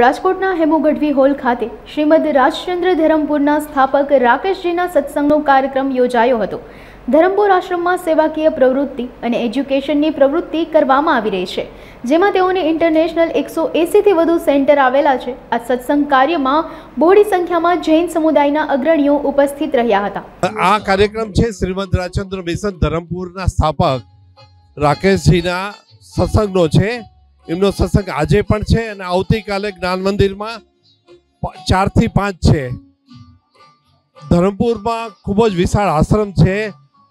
રાજકોટના હેમુ હોલ ખાતે શ્રીમદ રાજચંદ્ર ધરમપુરના સ્થાપક રાકેશજીના સત્સંગનો કાર્યક્રમ યોજાયો હતો. ધરમપુર આશ્રમમાં સેવાકીય પ્રવૃત્તિ અને એજ્યુકેશનની પ્રવૃત્તિ કરવામાં આવી રહી છે. જેમાં તેઓને ઇન્ટરનેશનલ એકસો એંસીથી વધુ સેન્ટર આવેલા છે. આ સત્સંગ કાર્યમાં બહોળી સંખ્યામાં જૈન સમુદાયના અગ્રણીઓ ઉપસ્થિત રહ્યા હતા. આ કાર્યક્રમ છે શ્રીમદ રાજચંદ્ર મિશન ધરમપુરના સ્થાપક રાકેશજીના સત્સંગનો છે. એમનો સત્સંગ આજે પણ છે અને આવતીકાલે જ્ઞાન મંદિરમાં ચારથી પાંચ છે. ધરમપુરમાં ખૂબ જ વિશાળ આશ્રમ છે,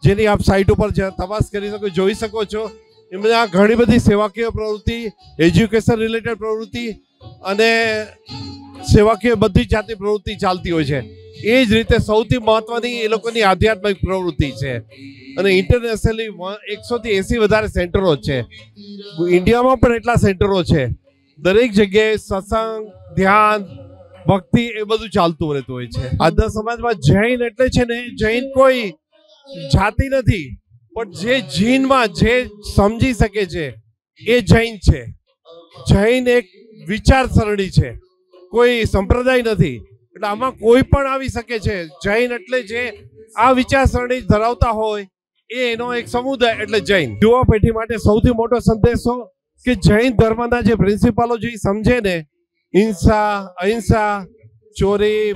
જેની આપ સાઇટ ઉપર તપાસ કરી શકો, જોઈ શકો છો. એમને આ ઘણી બધી સેવાકીય પ્રવૃત્તિ એજ્યુકેશન રિલેટેડ પ્રવૃત્તિ અને સેવાકીય બધી જાતની પ્રવૃત્તિ ચાલતી હોય છે. એ જ રીતે સૌથી મહત્વની એ લોકોની આધ્યાત્મિક પ્રવૃત્તિ છે. અને ઇન્ટરનેશનલી એકસોથી એંસી વધારે સેન્ટરો છે. ઇન્ડિયામાં પણ એટલા સેન્ટરો છે. દરેક જગ્યાએ સત્સંગ, ધ્યાન, ભક્તિ એ બધું ચાલતું રહેતું હોય છે. આજના સમાજમાં જૈન એટલે છે ને, જૈન કોઈ જાતિ નથી, પણ જે જીનમાં જે સમજી શકે છે, એ જૈન છે. જૈન એક વિચારસરણી છે. કોઈ સંપ્રદાય નથી એટલે આમાં કોઈ પણ આવી શકે છે. જૈન એટલે જે આ વિચારસરણી ધરાવતા હોય, એ એનો એક સમુદાય એટલે જૈન. યુવા પેઢી માટે સૌથી મોટો સંદેશો કે જૈન ધર્મના જે પ્રિન્સિપાલો જે સમજે ને, હિંસા, અહિંસા, ચોરી,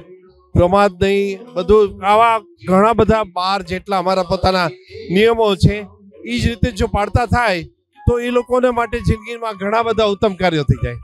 પ્રમાદ નહીં, બધું આવા ઘણા બધા બાર જેટલા અમારા પોતાના નિયમો છે એ જ રીતે જો પાડતા થાય, તો એ લોકોને માટે જિંદગીમાં ઘણા બધા ઉત્તમ કાર્યો થઈ જાય.